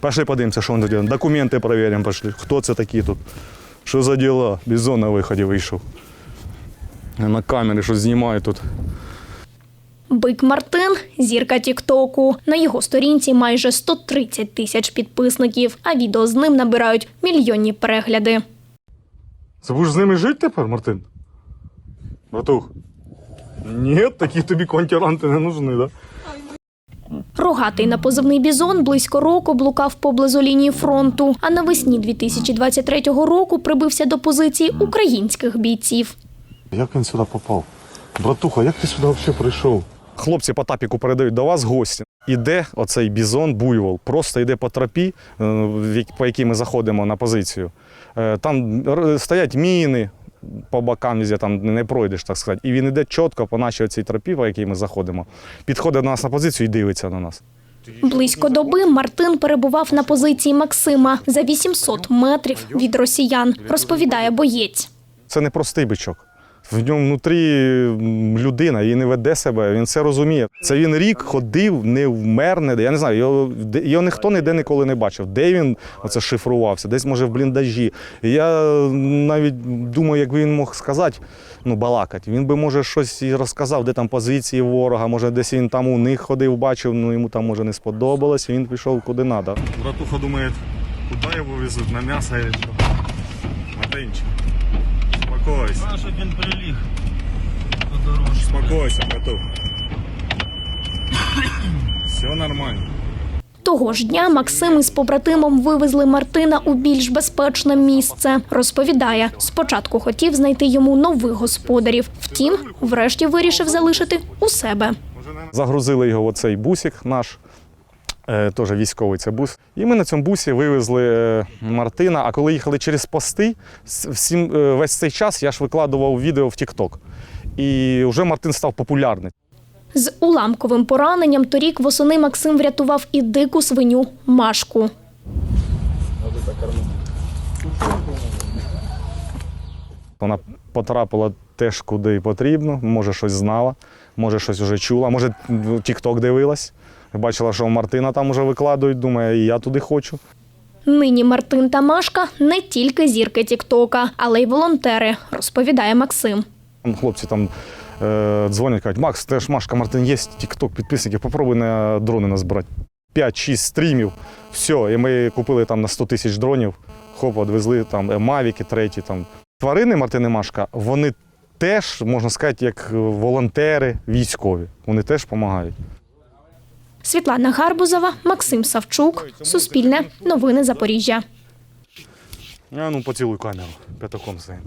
Пошли подивимося, що він тут робить. Документи перевіримо, пошли. Хто це такі тут? Що за діла? Бізон на виході вийшов. На камері щось знімає тут. Бик Мартин зірка Тіктоку. На його сторінці майже 130 тисяч підписників, а відео з ним набирають мільйонні перегляди. Це будеш з ними жити тепер, Мартин? Братух. Ні, такі тобі контіранти не нужні, да? Рогатий на позивний бізон близько року блукав поблизу лінії фронту, а навесні 2023 року прибився до позиції українських бійців. Як він сюди попав? Братуха, як ти сюди взагалі прийшов? Хлопці по тапіку передають до вас гості. Іде оцей бізон, буйвол, просто йде по тропі, е, по якій ми заходимо на позицію. Е, Там стоять міни по бокам, везде, там не пройдеш, так сказати. І він іде чітко по нашій оцій тропі, по якій ми заходимо. Підходить до нас на позицію і дивиться на нас. Близько доби Мартин перебував на позиції Максима за 800 метрів від росіян, розповідає боєць. Це не простий бичок. В ньому внутрі людина, і не веде себе, він це розуміє. Це він рік ходив, не вмер, не я не знаю, його, його ніхто ніде ніколи не бачив. Де він оце шифрувався, десь може в бліндажі. І я навіть думаю, як він мог сказати, ну, балакати. Він би, може, щось і розказав, де там позиції ворога, може, десь він там у них ходив, бачив, ну йому там може не сподобалось, він пішов куди треба. Братуха думає, куди його везуть, на м'ясо чи що? Успокойся. Щоб він приліг по дорожці. Успокойся, братух. Все нормально. Того ж дня Максим із побратимом вивезли Мартина у більш безпечне місце. Розповідає, спочатку хотів знайти йому нових господарів. Втім, врешті вирішив залишити у себе. Загрузили його в оцей бусик наш, теж військовий це бус. І ми на цьому бусі вивезли е, Мартина. А коли їхали через пости, всім, е, весь цей час я ж викладував відео в TikTok. І вже Мартин став популярний. З уламковим пораненням торік восени Максим врятував і дику свиню Машку. Вона потрапила теж куди потрібно, може щось знала, може щось вже чула, може TikTok дивилась. Бачила, що Мартина там вже викладують, думає, і я туди хочу. Нині Мартин та Машка не тільки зірки Тіктока, але й волонтери, розповідає Максим. Хлопці там е, дзвонять, кажуть, Макс, ти ж Машка Мартин є, тік-ток, підписники, попробуй на дрони назбирати. 5-6 стрімів, все, і ми купили там на 100 тисяч дронів, хоп, відвезли там е, мавіки, треті. Там. Тварини Мартин і Машка, вони теж, можна сказати, як волонтери військові. Вони теж допомагають. Світлана Гарбузова, Максим Савчук, Суспільне, Новини Запоріжжя. А ну поцілуй камеру, п'ятаком своїм.